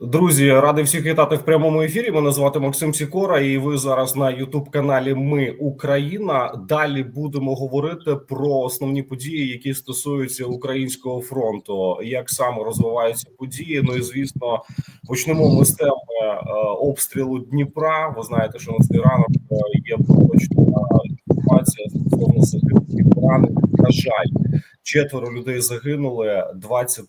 Друзі, радий всіх вітати в прямому ефірі. Мене звати Максим Сікора, і ви зараз на Ютуб каналі Ми Україна. Далі будемо говорити про основні події, які стосуються українського фронту, як саме розвиваються події. Ну і звісно, почнемо ми з теми е, обстрілу Дніпра. Ви знаєте, що на цей ранок е, є поточна інформація стосовно загиблих поранених. На жаль, четверо людей загинули, 20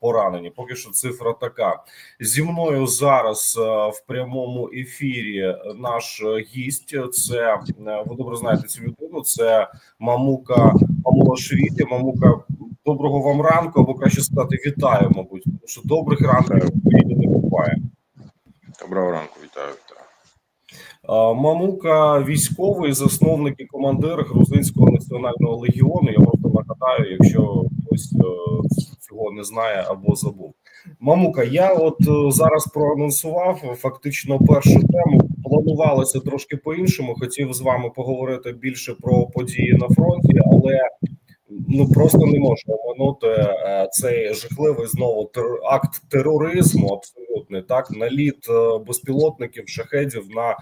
поранені. Поки що цифра така. Зі мною зараз е, в прямому ефірі наш гість. Це е, ви добре знаєте цю людину. Це Мамука Мамулашвілі. Мамука, доброго вам ранку, або краще сказати, вітаю, мабуть, тому що добрих ранків не буває. Доброго ранку, вітаю, вітаю. Е, Мамука військовий, засновник і командир Грузинського національного легіону. Я просто нагадаю, якщо хтось е, цього не знає або забув. Мамука, я от е, зараз проанонсував фактично першу тему. Планувалося трошки по-іншому. Хотів з вами поговорити більше про події на фронті, але ну просто не можна оминути е, цей жахливий знову тер- акт тероризму. Абсолютний так наліт безпілотників, шахедів на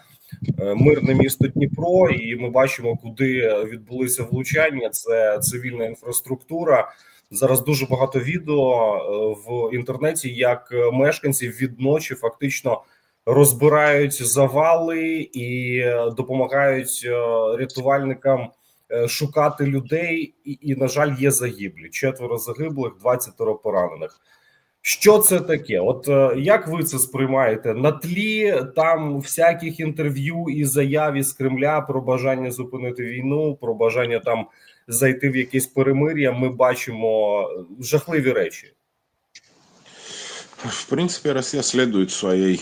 мирне місто Дніпро, і ми бачимо, куди відбулися влучання. Це цивільна інфраструктура. Зараз дуже багато відео е, в інтернеті, як е, мешканці відночі фактично розбирають завали і е, допомагають е, рятувальникам е, шукати людей. І, і на жаль, є загиблі. Четверо загиблих, 20 поранених. Що це таке? От е, як ви це сприймаєте на тлі там всяких інтерв'ю і заяв із Кремля про бажання зупинити війну, про бажання там зайти в якесь перемир'я? Ми бачимо жахливі речі. В принципе, Россия следует своей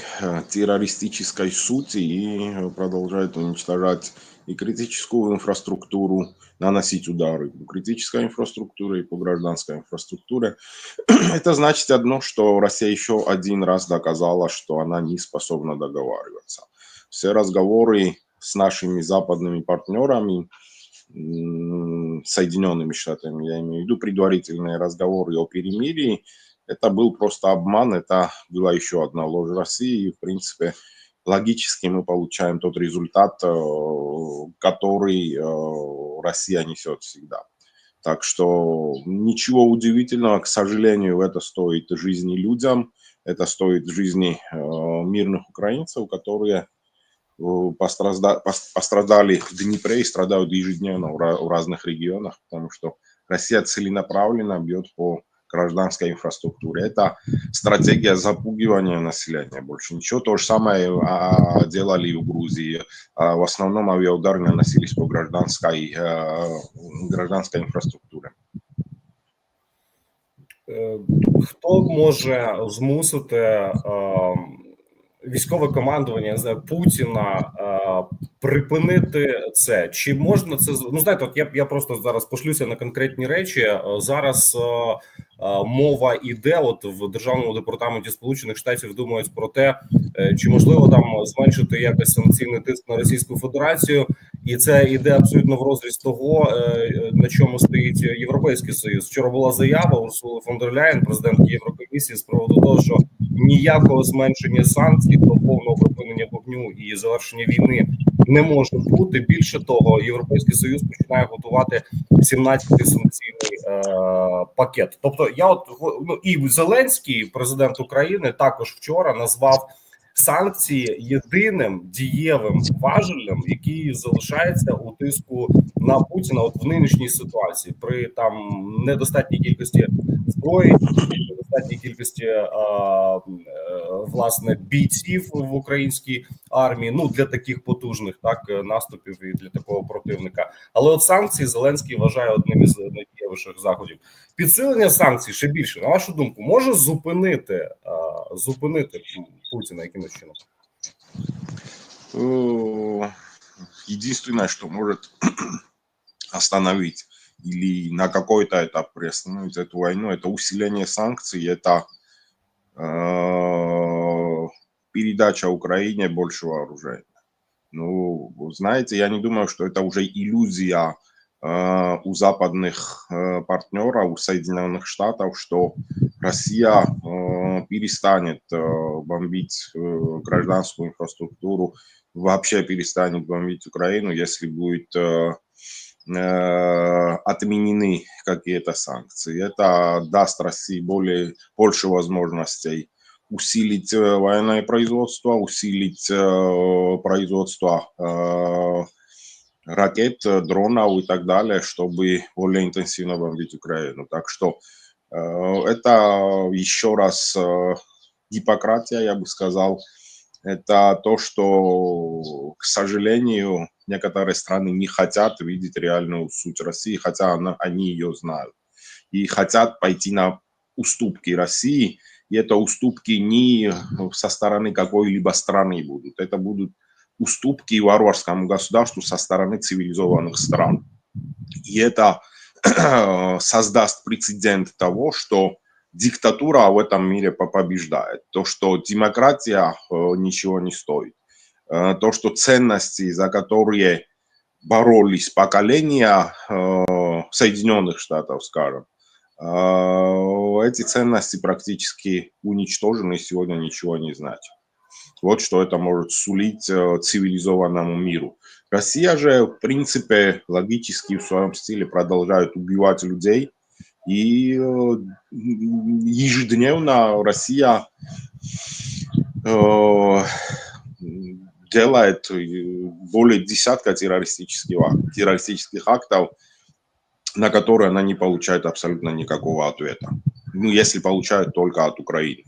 террористической сути и э, продолжает уничтожать и критическую инфраструктуру, наносить удары по критической инфраструктуре и по гражданской инфраструктуре. Это значит одно, что Россия еще один раз доказала, что она не способна договариваться. Все разговоры с нашими западными партнерами, Соединенными Штатами, я имею в виду предварительные разговоры о перемирии, это был просто обман, это была еще одна ложь России, и, в принципе, логически мы получаем тот результат, э, который э, Россия несет всегда. Так что ничего удивительного, к сожалению, это стоит жизни людям, это стоит жизни э, мирных украинцев, которые пострадали в Днепре и страдают ежедневно в разных регионах, потому что Россия целенаправленно бьет по гражданской инфраструктуре. Это стратегия запугивания населения, больше ничего. То же самое а, делали и в Грузии. А, в основном авиаудары наносились по гражданской, э, гражданской инфраструктуре. Е, Хто може змусити е, військове командування знаю, Путіна е, припинити це? Чи можна це ну знаєте, от я я просто зараз пошлюся на конкретні речі. Е, Зараз е, е, мова іде. От в державному департаменті Сполучених Штатів думають про те, е, чи можливо там зменшити якось санкційний тиск на Російську Федерацію, і це йде абсолютно в розріз того, е, на чому стоїть Європейський Союз. Вчора була заява Урсули фон дер Ляєн, президент Єврокомісії, з приводу того, що ніякого зменшення санкцій до повного припинення вогню і завершення війни не може бути. Більше того, європейський союз починає готувати 17-й санкційний е, пакет. Тобто, я от ну і Зеленський, президент України, також вчора назвав санкції єдиним дієвим важелем, який залишається у тиску на Путіна от в нинішній ситуації при там недостатній кількості зброї, недостатній кількості е, е, власне бійців в українській армії. Ну для таких потужних так е, наступів і для такого противника. Але от санкції Зеленський вважає одним із найдієвіших заходів. Підсилення санкцій ще більше. На вашу думку, може зупинити е, зупинити Путіна якимось чином? Э, Единственное, что может остановить или на какой-то этап приостановить эту войну, это усиление санкций, это э, передача Украине больше вооружения. Ну, знаете, я не думаю, что это уже иллюзия э, у западных э, партнеров, у Соединенных Штатов, что Россия э, перестанет э, бомбить э, гражданскую инфраструктуру, вообще перестанет бомбить Украину, если будет э, э, отменены какие-то санкции. Это даст России более, больше возможностей усилить э, военное производство, усилить э, производство э, ракет, дронов и так далее, чтобы более интенсивно бомбить Украину. Так что это еще раз гипократия, я бы сказал. Это то, что, к сожалению, некоторые страны не хотят видеть реальную суть России, хотя она, они ее знают. И хотят пойти на уступки России, и это уступки не со стороны какой-либо страны будут. Это будут уступки варварскому государству со стороны цивилизованных стран. И это создаст прецедент того, что диктатура в этом мире побеждает. То, что демократия э, ничего не стоит. Э, то, что ценности, за которые боролись поколения э, Соединенных Штатов, скажем, эти ценности практически уничтожены и сегодня ничего не значат. Вот что это может сулить цивилизованному миру. Россия же, в принципе, логически в своем стиле продолжает убивать людей – и э, ежедневно Россия э, делает более десятка террористических, террористических актов, на которые она не получает абсолютно никакого ответа. Ну, если получает только от Украины.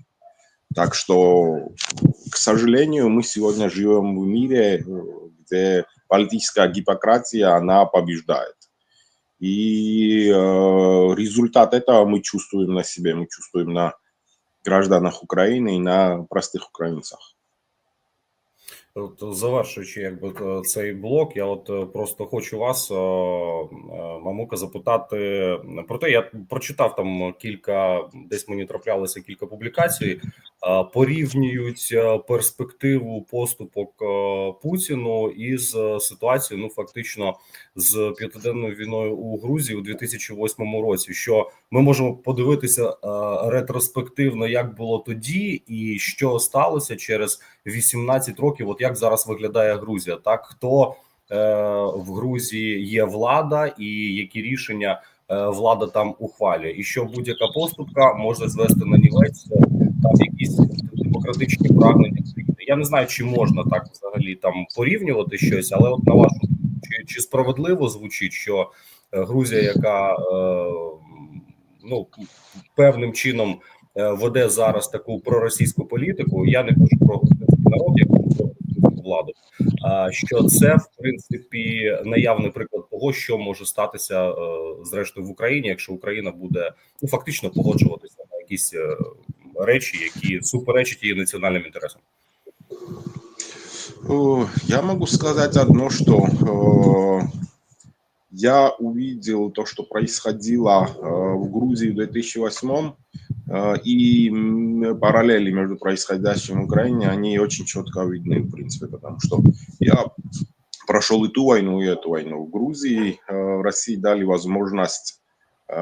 Так что, к сожалению, мы сегодня живем в мире, где политическая гипократия, она побеждает. И э, результат этого мы чувствуем на себе, мы чувствуем на гражданах України і на простих українцях. От, завершуючи, якби цей блок, я от просто хочу вас, мамука, запитати про те, я прочитав там кілька, десь мені траплялося кілька публікацій, порівнюють перспективу поступок Путіну із ситуацією, ну фактично з п'ятиденною війною у Грузії у 2008 році. Що ми можемо подивитися ретроспективно, як було тоді, і що сталося через 18 років. От як зараз виглядає Грузія, так хто е, в Грузії є влада, і які рішення е, влада там ухвалює, і що будь-яка поступка може звести на нівець там якісь демократичні прагнення. Я не знаю, чи можна так взагалі там порівнювати щось, але от на вашу чи, чи справедливо звучить, що е, Грузія, яка е, ну певним чином е, веде зараз таку проросійську політику, я не кажу про народ, як владу. А що це в принципі наявний приклад того, що може статися е, зрештою в Україні, якщо Україна буде ну фактично погоджуватися на якісь речі, які суперечать її національним інтересам. Я могу сказать одно, что э, я увидел то, что происходило э, в Грузии в 2008 э, и параллели между происходящим в Украине, они очень четко видны, в принципе, потому что я прошел и ту войну, и эту войну. В Грузии, э, в России дали возможность э,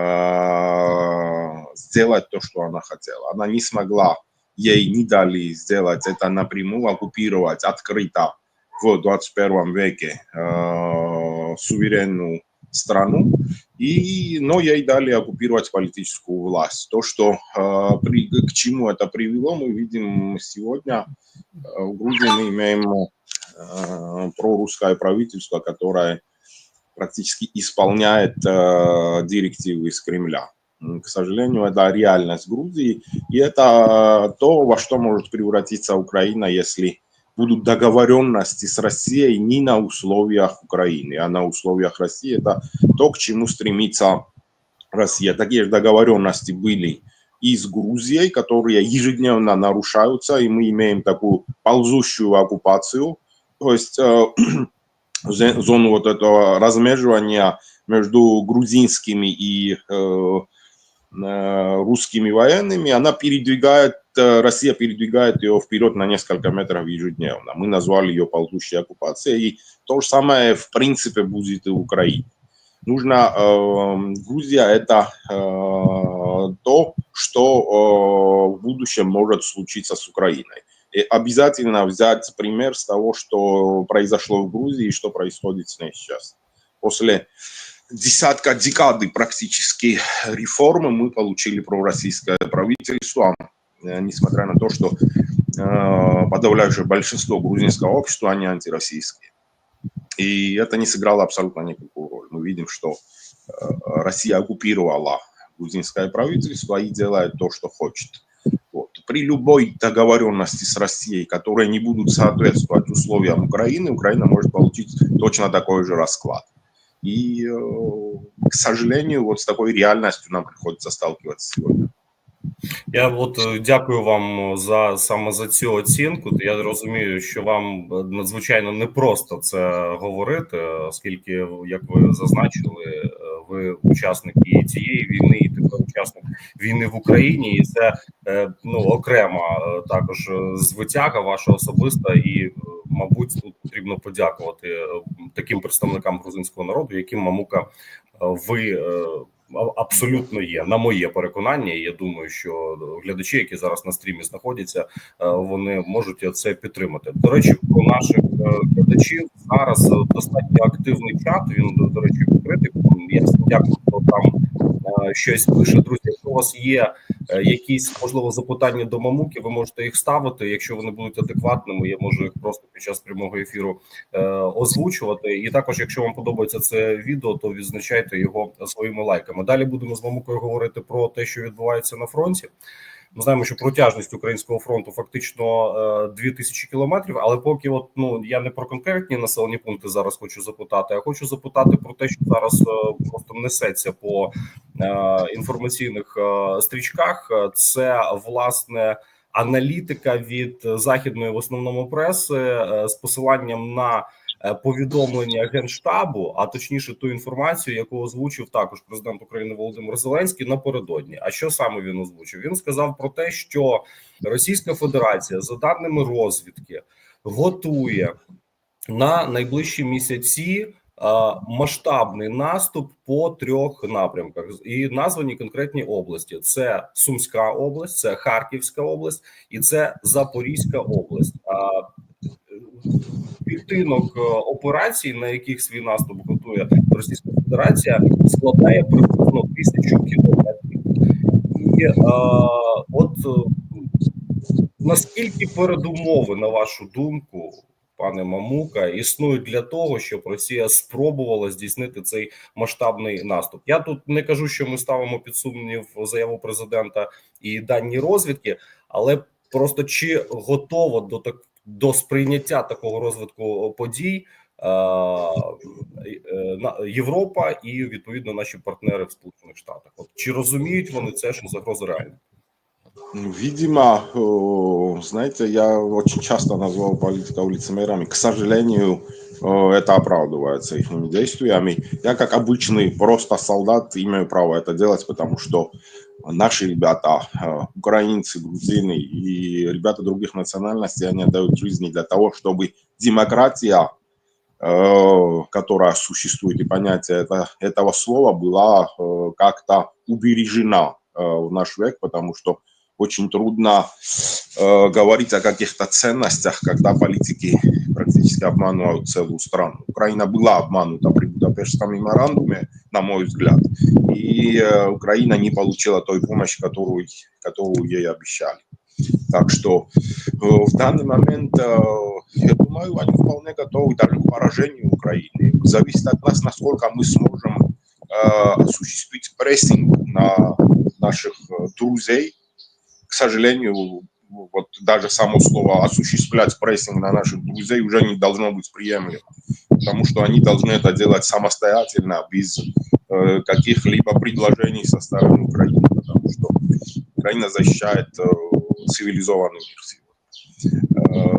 сделать то, что она хотела. Она не смогла, ей не дали сделать это напрямую, оккупировать открыто в 21 веке э, суверенную страну, и, но ей дали оккупировать политическую власть. То, что э, при, к чему это привело, мы видим сегодня. Э, в Грузии мы имеем э, прорусское правительство, которое практически исполняет э, директивы из Кремля. К сожалению, это реальность Грузии, и это то, во что может превратиться Украина, если будут договоренности с Россией не на условиях Украины, а на условиях России. Это то, к чему стремится Россия. Такие же договоренности были и с Грузией, которые ежедневно нарушаются, и мы имеем такую ползущую оккупацию, то есть э, зону вот этого размеживания между грузинскими и э, Э, русскими военными, она передвигает, э, Россия передвигает ее вперед на несколько метров ежедневно. Мы назвали ее ползущей оккупацией, и то же самое в принципе будет и в Украине. нужно э, Грузия это э, то, что э, в будущем может случиться с Украиной. И обязательно взять пример с того, что произошло в Грузии и что происходит с ней сейчас. После десятка декады практически реформы мы получили пророссийское правительство, э, несмотря на то, что э, подавляющее большинство грузинского общества, они антироссийские. И это не сыграло абсолютно никакую роль. Мы видим, что э, Россия оккупировала грузинское правительство и делает то, что хочет. Вот. При любой договоренности с Россией, которые не будут соответствовать условиям Украины, Украина может получить точно такой же расклад. И, э, к сожалению, вот с такой реальностью нам приходится сталкиваться сегодня. Я от е, дякую вам за саме за цю оцінку. Я розумію, що вам е, надзвичайно непросто це говорити, оскільки, як ви зазначили, е, ви учасник і цієї війни, і тепер учасник війни в Україні, і це ну окрема також звитяга ваша особиста, і мабуть, тут потрібно подякувати таким представникам грузинського народу, яким Мамука ви абсолютно є на моє переконання. Я думаю, що глядачі, які зараз на стрімі знаходяться, е, вони можуть це підтримати. До речі, про наших е, глядачів зараз достатньо активний чат. Він до речі, відкритий. Я дякую, хто там щось пише. Друзі, якщо у вас є якісь можливо запитання до мамуки, ви можете їх ставити. Якщо вони будуть адекватними, я можу їх просто під час прямого ефіру озвучувати. І також, якщо вам подобається це відео, то відзначайте його своїми лайками. Далі будемо з Мамукою говорити про те, що відбувається на фронті. Ми знаємо, що протяжність українського фронту фактично 2000 е, кілометрів. Але поки, от ну я не про конкретні населені пункти зараз хочу запитати, а хочу запитати про те, що зараз е, просто несеться по е, інформаційних стрічках. Це власне аналітика від західної в основному преси з посиланням на повідомлення генштабу, а точніше ту інформацію, яку озвучив також президент України Володимир Зеленський напередодні. А що саме він озвучив? Він сказав про те, що Російська Федерація, за даними розвідки, готує на найближчі місяці. Е, масштабний наступ по трьох напрямках і названі конкретні області: це Сумська область, це Харківська область і це Запорізька область клітинок е, операцій, на яких свій наступ готує Російська Федерація, складає приблизно тисячу кілометрів. І е, от е, наскільки передумови, на вашу думку, пане Мамука, існують для того, щоб Росія спробувала здійснити цей масштабний наступ? Я тут не кажу, що ми ставимо під сумнів заяву президента і дані розвідки, але просто чи готово до так до сприйняття такого розвитку подій е, е, Європа і відповідно наші партнери в Сполучених Штатах. От чи розуміють вони це, що загроза реальна? Видимо, знаете, я очень часто назвал политиков лицемерами. К сожалению, это оправдывается их действиями. Я, как обычный просто солдат, имею право это делать, потому что наши ребята, э, украинцы, грузины и ребята других национальностей, они отдают жизни для того, чтобы демократия, э, которая существует, и понятие это, этого слова была э, как-то убережена в наш век, потому что очень трудно говорить о каких-то ценностях, когда политики практически обманывают целую страну. Украина была обманута при Будапештском меморандуме, на мой взгляд, и э, Украина не получила той помощи, которую, которую ей обещали. Так что э, в данный момент, э, я думаю, они вполне готовы даже к поражению Украины. Зависит от нас, насколько мы сможем осуществить прессинг на наших друзей, к сожалению, вот даже само слово осуществлять прессинг на наших друзей уже не должно быть приемлемо, потому что они должны это делать самостоятельно, без э, каких-либо предложений со стороны Украины, потому что Украина защищает э, цивилизованный мир. Э,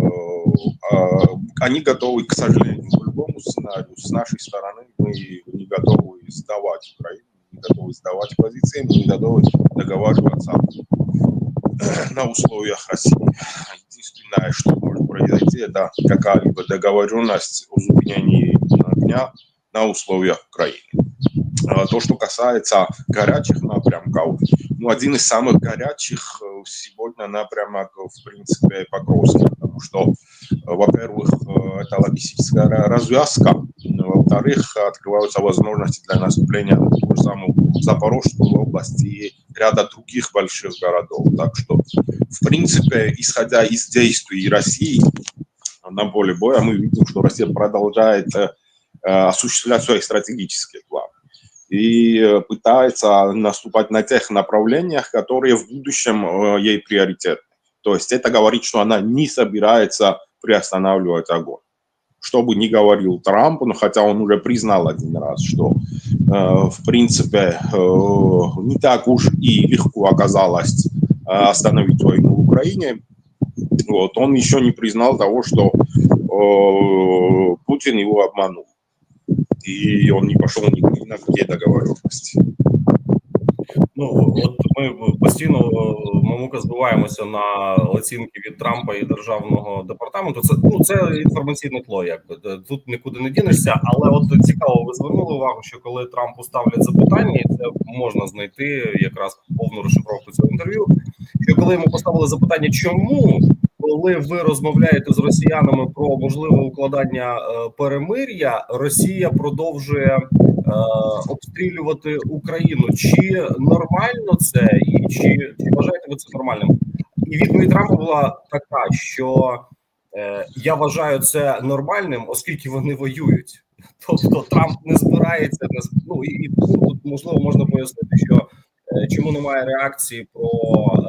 э, они готовы, к сожалению, к любому сценарию. С нашей стороны мы не готовы сдавать Украину, не готовы сдавать позиции, мы не готовы договариваться на условиях России. Единственное, что может произойти, это какая-либо договоренность о зупинении огня на условиях Украины. А, То, что касается горячих напрямков, ну, один из самых горячих э, сегодня напрямок, в принципе, Покровский, потому что, э, во-первых, э, это логистическая ра- развязка, во-вторых, открываются возможности для наступления на ту же самую Запорожскую область и ряда других больших городов. Так что, в принципе, исходя из действий России на поле боя, мы видим, что Россия продолжает э, осуществлять свои стратегические планы и пытается наступать на тех направлениях, которые в будущем э, ей приоритетны. То есть это говорит, что она не собирается приостанавливать огонь. Что бы ни говорил Трамп, но хотя он уже признал один раз, что э, в принципе э, не так уж и легко оказалось э, остановить войну в Украине, вот, он еще не признал того, что Путин его обманул. И он не пошел ни, ни на какие договоренности. Ну от ми постійно е, мамука збиваємося на оцінки від Трампа і державного департаменту. Це ну це інформаційне тло, якби тут нікуди не дінешся. Але от цікаво, ви звернули увагу, що коли Трампу ставлять запитання, і це можна знайти якраз повну розшифровку цього інтерв'ю. Що коли йому поставили запитання, чому коли ви розмовляєте з росіянами про можливе укладання е, перемир'я, Росія продовжує обстрілювати Україну. Чи нормально це, і чи, чи вважаєте ви це нормальним? І відповідь Трампа була така, що е, я вважаю це нормальним, оскільки вони воюють. Тобто Трамп не збирається не з- ну і, і тут можливо можна пояснити, що е, чому немає реакції про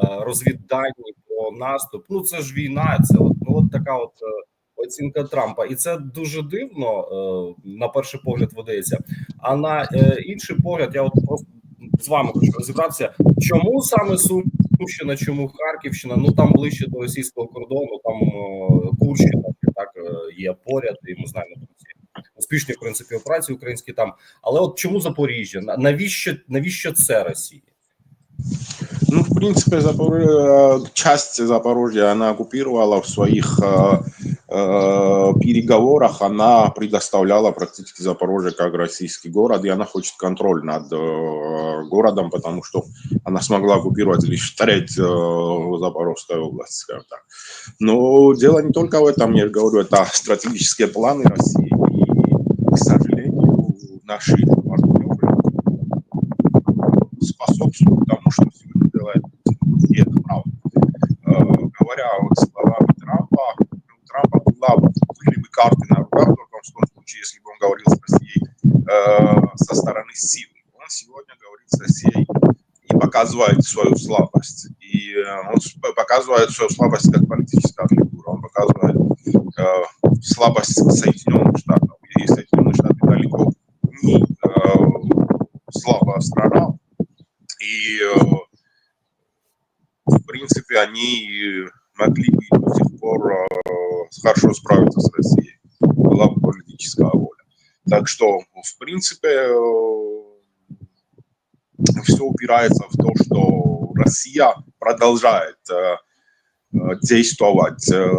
е, розвіддані, про наступ. Ну це ж війна, це от ну от така от. е, Оцінка Трампа, і це дуже дивно е, на перший погляд видається. А на е, інший погляд, я от просто з вами хочу розібратися, чому саме Сумщина, чому Харківщина? Ну там ближче до російського кордону, там е, Курщина, так е, є поряд, і ми знаємо про ці успішні в принципі операції українські там. Але от чому Запоріжжя? На- Навіщо навіщо це Росії? Ну, в принципе, Запор... э, часть Запорожья она оккупировала в своих э, э, Переговорах, она предоставляла практически Запорожье как российский город, и она хочет контроль над э, городом, потому что она смогла оккупировать лишь треть э, Запорожской области, скажем так. Но дело не только в этом, я говорю, это стратегические планы России, и, к сожалению, наши партнеры способствуют тому, что сегодня делает. И это правда. Э, Говоря вот словами Трампа, у Трампа была, были бы карты на руках только в том случае, если бы он говорил с Россией э, со стороны силы. Он сегодня говорит с Россией и показывает свою слабость. И э, он показывает свою слабость как политическая фигура. Он показывает э, слабость Соединенных Штатов. И Соединенные Штаты далеко не э, слабая страна, и э, в принципе они могли бы до сих пор э, хорошо справиться с Россией, была бы политическая воля. Так что, в принципе, все упирается в то, что Россия продолжает э, э, действовать э,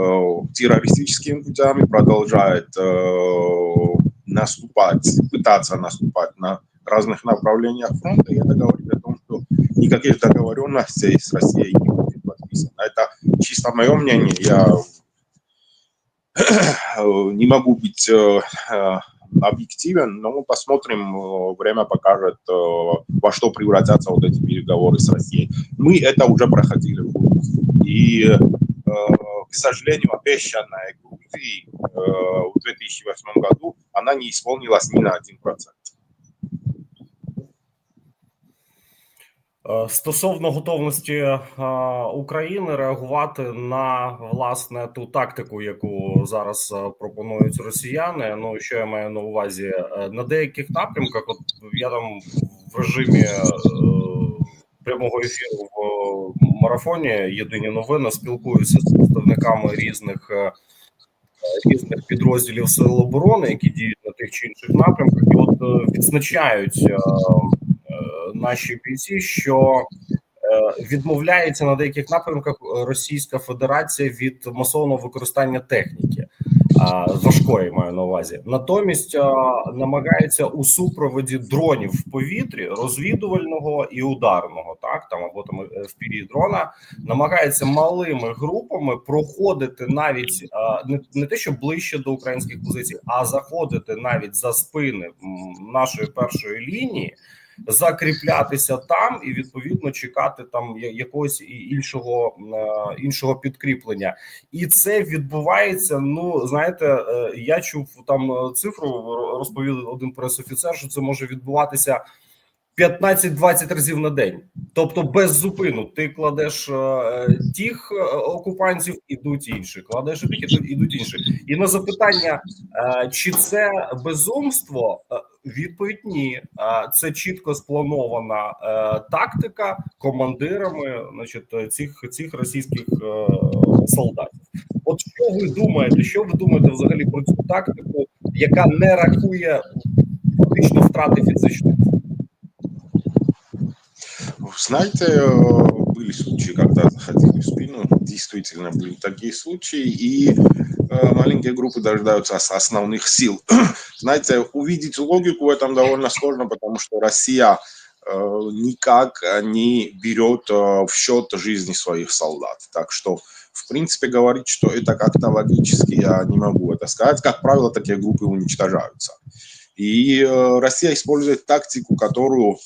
террористическими путями, продолжает э, наступать, пытаться наступать на разных направлениях фронта, и это говорит о том, что никаких договоренностей с Россией не будет подписано. Это чисто мое мнение, я не могу быть э, э, объективен, но мы посмотрим, э, время покажет, э, во что превратятся вот эти переговоры с Россией. Мы это уже проходили. И, э, к сожалению, обещанная Грузии в 2008 году, она не исполнилась ни на 1%. Стосовно готовності е, України реагувати на власне ту тактику, яку зараз е, пропонують росіяни. Ну що я маю на увазі Е, на деяких напрямках, от я там в режимі е, прямого ефіру в марафоні Єдині новини спілкуюся з представниками різних е, різних підрозділів сил оборони, які діють на тих чи інших напрямках, і от е, відзначають е, е, наші бійці, що е, відмовляється на деяких напрямках Російська Федерація від масового використання техніки. важкої маю на увазі. Натомість намагається у супроводі дронів в повітрі розвідувального і ударного, так там або там е, впірі дрона, намагається малими групами проходити навіть не, не те, що ближче до українських позицій, а заходити навіть за спини нашої першої лінії. Закріплятися там і відповідно чекати там якогось іншого е, іншого підкріплення, і це відбувається. Ну знаєте, е, я чув там е, цифру ро- розповів один пресофіцер, що це може відбуватися 15-20 разів на день, тобто без зупину. Ти кладеш е, тих е, окупантів, ідуть інші, кладеш тих, ідуть- інші. І на запитання, е, чи це безумство? Е, Відповідь ні, Е, це чітко спланована е, тактика командирами, значить, цих цих російських е, солдатів. От що ви думаєте? Що ви думаєте взагалі про цю тактику, яка не рахує фактично втрати фізичної? Знаете, э, были случаи, когда заходили в спину, действительно были такие случаи, и э, маленькие группы дожидаются ос- основных сил. Знаете, увидеть логику в этом довольно сложно, потому что Россия э, никак не берет в счет жизни своих солдат. Так что, в принципе, говорить, что это как-то логически, я не могу это сказать. Как правило, такие группы уничтожаются. И Россия использует тактику, которую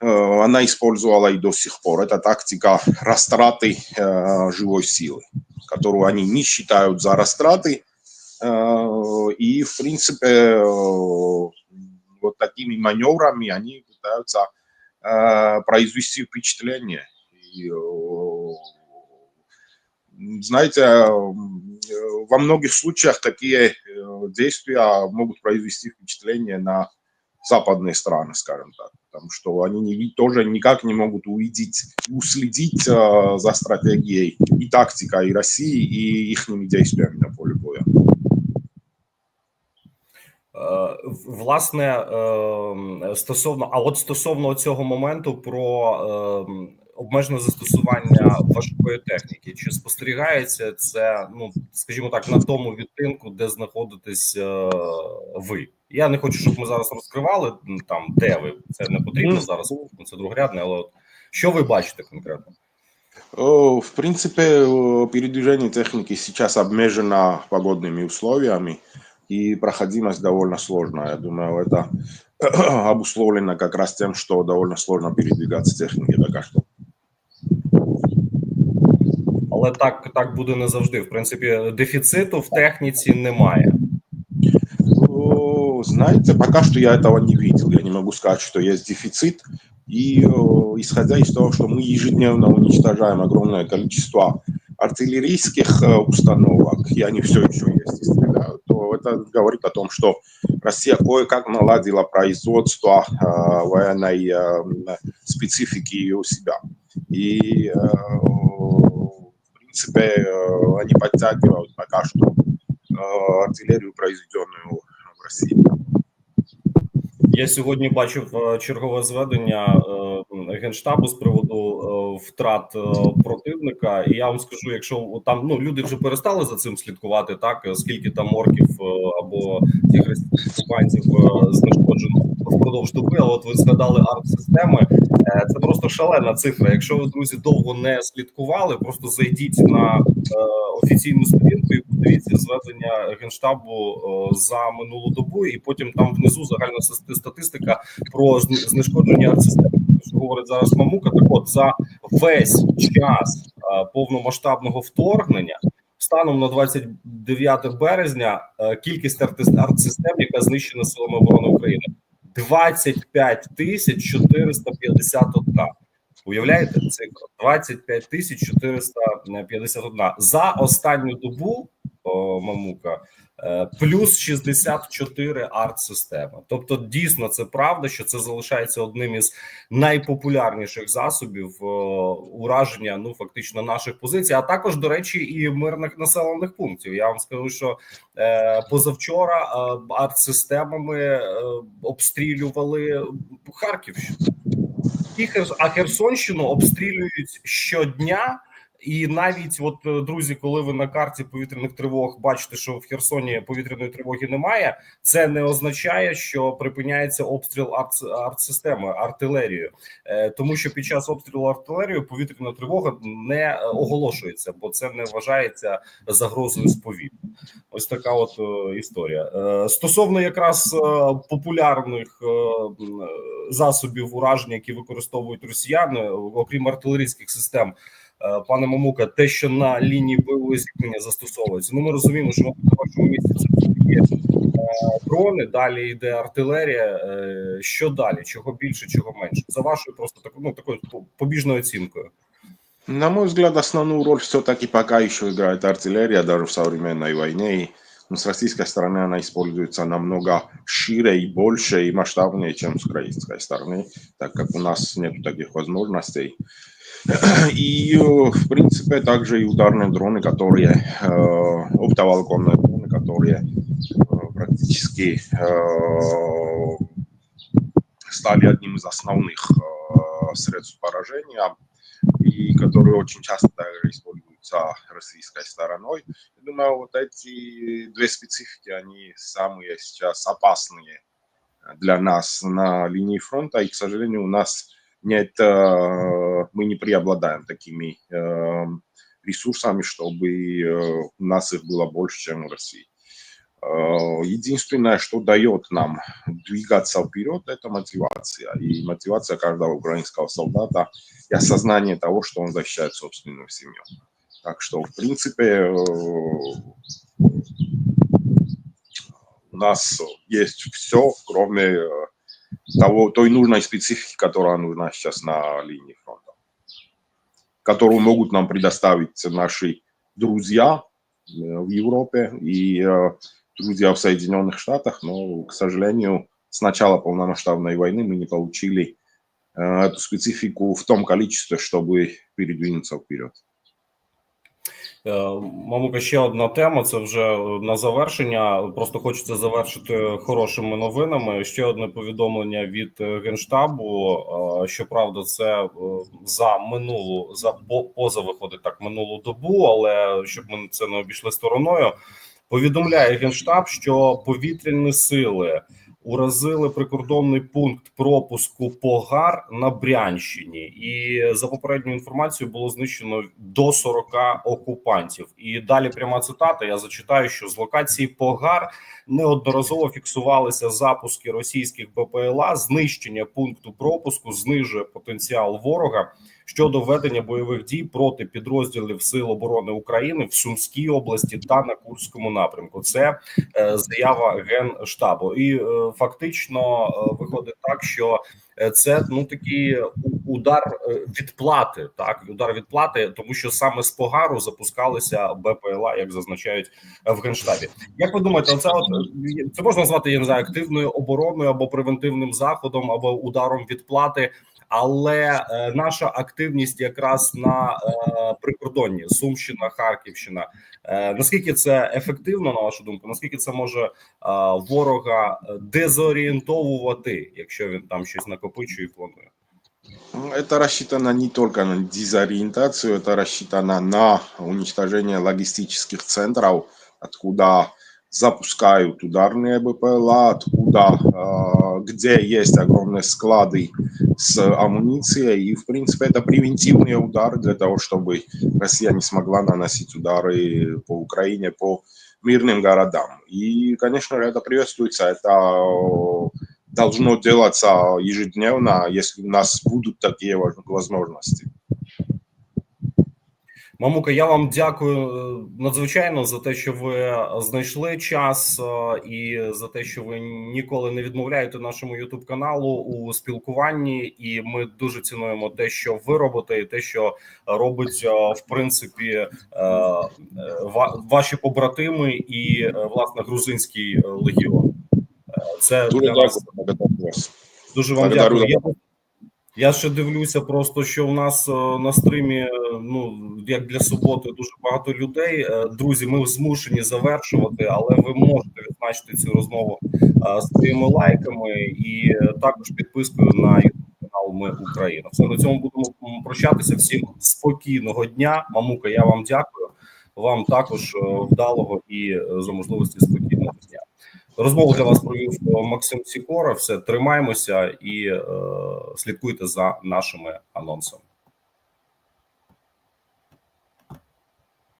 она использовала и до сих пор. Это тактика растраты э, живой силы, которую они не считают за растраты. Э, и, в принципе, э, вот такими маневрами они пытаются э, произвести впечатление. И, э, знаете, э, во многих случаях такие э, действия могут произвести впечатление на западные страны, скажем так, потому что они не, ви- тоже никак не могут увидеть, уследить э, за стратегией и тактикой России, и их действиями на поле боя. Е, в- Власне, е, стосовно, а от стосовно цього моменту про е, обмежене застосування важкої техніки, чи спостерігається це, ну скажімо так, на тому відтинку, де знаходитесь е, ви? Я не хочу, щоб ми зараз розкривали м, там, де ви це не потрібно Мгм. зараз. Це другорядне, але от що ви бачите конкретно? Э, В принципе, э, передвижение техники сейчас обмежено погодными условиями, и проходимость довольно сложная. Я думаю, это обусловлено как раз тем, что довольно сложно передвигаться технике пока что. Але так, так буде не завжди. В принципі, дефіциту в техніці немає. О, Знаете, пока что я этого не видел. Я не могу сказать, что есть дефицит. И э, исходя из того, что мы ежедневно уничтожаем огромное количество артиллерийских э, установок, и они все еще есть и стреляют, то это говорит о том, что Россия кое-как наладила производство э, военной э, специфики у себя. И, э, принципе, э, они подтягивают пока что э, артиллерию, произведенную в России. Я сьогодні бачив е, чергове зведення е, генштабу з приводу е, втрат противника. І я вам скажу, якщо там ну люди вже перестали за цим слідкувати, так скільки там орків або окупантів е, знешкоджено впродовж доби. Але от ви згадали арт-системи. Це просто шалена цифра. Якщо ви друзі довго не слідкували, просто зайдіть на е, офіційну сторінку і подивіться зведення генштабу е, за минулу добу, і потім там внизу загальна ста- статистика про знешкодження арт-систем. Що говорить зараз Мамука. Так от за весь час е, повномасштабного вторгнення. Станом на 29 березня кількість арт-систем, яка знищена силами оборони України, 25 тисяч 451. Уявляєте цифру? 25 тисяч 451. За останню добу о, Мамука плюс 64 арт-системи. Тобто, дійсно, це правда, що це залишається одним із найпопулярніших засобів е, ураження ну фактично наших позицій, а також, до речі, і мирних населених пунктів. Я вам скажу, що е, позавчора е, арт-системами е, обстрілювали Харківщину. І а Херсонщину обстрілюють щодня І навіть, от е, друзі, коли ви на карті повітряних тривог бачите, що в Херсоні повітряної тривоги немає, це не означає, що припиняється обстріл арт, артсистеми артилерією, Е, тому що під час обстрілу артилерією повітряна тривога не оголошується, бо це не вважається загрозою з повітря. Ось така от е, історія. Стосовно якраз популярних засобів ураження, які використовують росіяни, окрім артилерійських систем. Е, Пане Мамука, те, що на лінії бойового зіткнення застосовується, ну ми розуміємо, що на першому місці це є е, дрони, далі йде артилерія. Е, Що далі? Чого більше, чого менше? За вашою просто такою ну такою побіжною оцінкою. На мой взгляд, основную роль все-таки пока еще играет артиллерия, даже в современной войне. И ну, с российской стороны она используется намного шире и больше и масштабнее, чем с украинской стороны, так как у нас нет таких возможностей. И, в принципе, также и ударные дроны, которые, э, оптоволоконные дроны, которые э, практически э, стали одним из основных средств поражения и которые очень часто также используются российской стороной. Я думаю, вот эти две специфики, они самые сейчас опасные для нас на линии фронта, и, к сожалению, у нас нет, э, мы не преобладаем такими э, ресурсами, чтобы э, у нас их было больше, чем в России. Э, Единственное, что дает нам двигаться вперед, это мотивация. И мотивация каждого украинского солдата и осознание того, что он защищает собственную семью. Так что, в принципе, у нас есть все, кроме того, той нужной специфики, которая нужна сейчас на линии фронта, которую могут нам предоставить наши друзья э, в Европе и э, друзья в Соединенных Штатах, но, к сожалению, с начала полномасштабной войны мы не получили э, эту специфику в том количестве, чтобы передвинуться вперед. Е, Мамука, ще одна тема. Це вже на завершення. Просто хочеться завершити хорошими новинами. Ще одне повідомлення від е, генштабу. Е, Щоправда, це за минулу за по- поза виходить так минулу добу, але щоб ми це не обійшли стороною. Повідомляє генштаб, що повітряні сили уразили прикордонний пункт пропуску Погар на Брянщині, і за попередньою інформацією було знищено до 40 окупантів. І далі пряма цитата. Я зачитаю, що з локації Погар неодноразово фіксувалися запуски російських БПЛА. Знищення пункту пропуску знижує потенціал ворога щодо ведення бойових дій проти підрозділів Сил оборони України в Сумській області та на Курському напрямку. Це е, заява генштабу, і е, фактично е, виходить так, що це ну такий удар відплати, так удар відплати, тому що саме з погару запускалися БПЛА, як зазначають в генштабі. Як ви думаєте, це от це можна назвати я не знаю активною обороною або превентивним заходом, або ударом відплати? Але е, наша активність якраз на е, прикордонні Сумщина, Харківщина. Е, наскільки це ефективно, на вашу думку? Наскільки це може ворога дезорієнтовувати, якщо він там щось накопичує і планує? Ну, Это рассчитано не только на дезориентацию, это рассчитано на уничтожение логистических центров, откуда запускают ударные БПЛА, откуда, э, где есть огромные склады с амуницией. И, в принципе, это превентивный удар для того, чтобы Россия не смогла наносить удары по Украине, по мирным городам. И, конечно это приветствуется. Это э, должно делаться ежедневно, если у нас будут такие воз- возможности. Мамука, я вам дякую е, надзвичайно за те, що ви знайшли час е, і за те, що ви ніколи не відмовляєте нашому Ютуб каналу у спілкуванні. І ми дуже цінуємо те, що ви робите, і те, що робить е, в принципі ва- ваші побратими і власне грузинський легіон. Це Дуже для нас дякую. Дуже вам дякую. Я, ще дивлюся, просто що у нас е, на стрімі, е, ну як для суботи, дуже багато людей. Е, Друзі, ми змушені завершувати, але ви можете відзначити цю розмову своїми лайками і також підпискою на YouTube канал Ми Україна. Все на цьому будемо прощатися. Всім спокійного дня. Мамука, я вам дякую. Вам також вдалого і за можливості спокійного дня. Розмову для вас провів е, Максим Сікора. Все тримаємося і е, слідкуйте за нашими анонсами.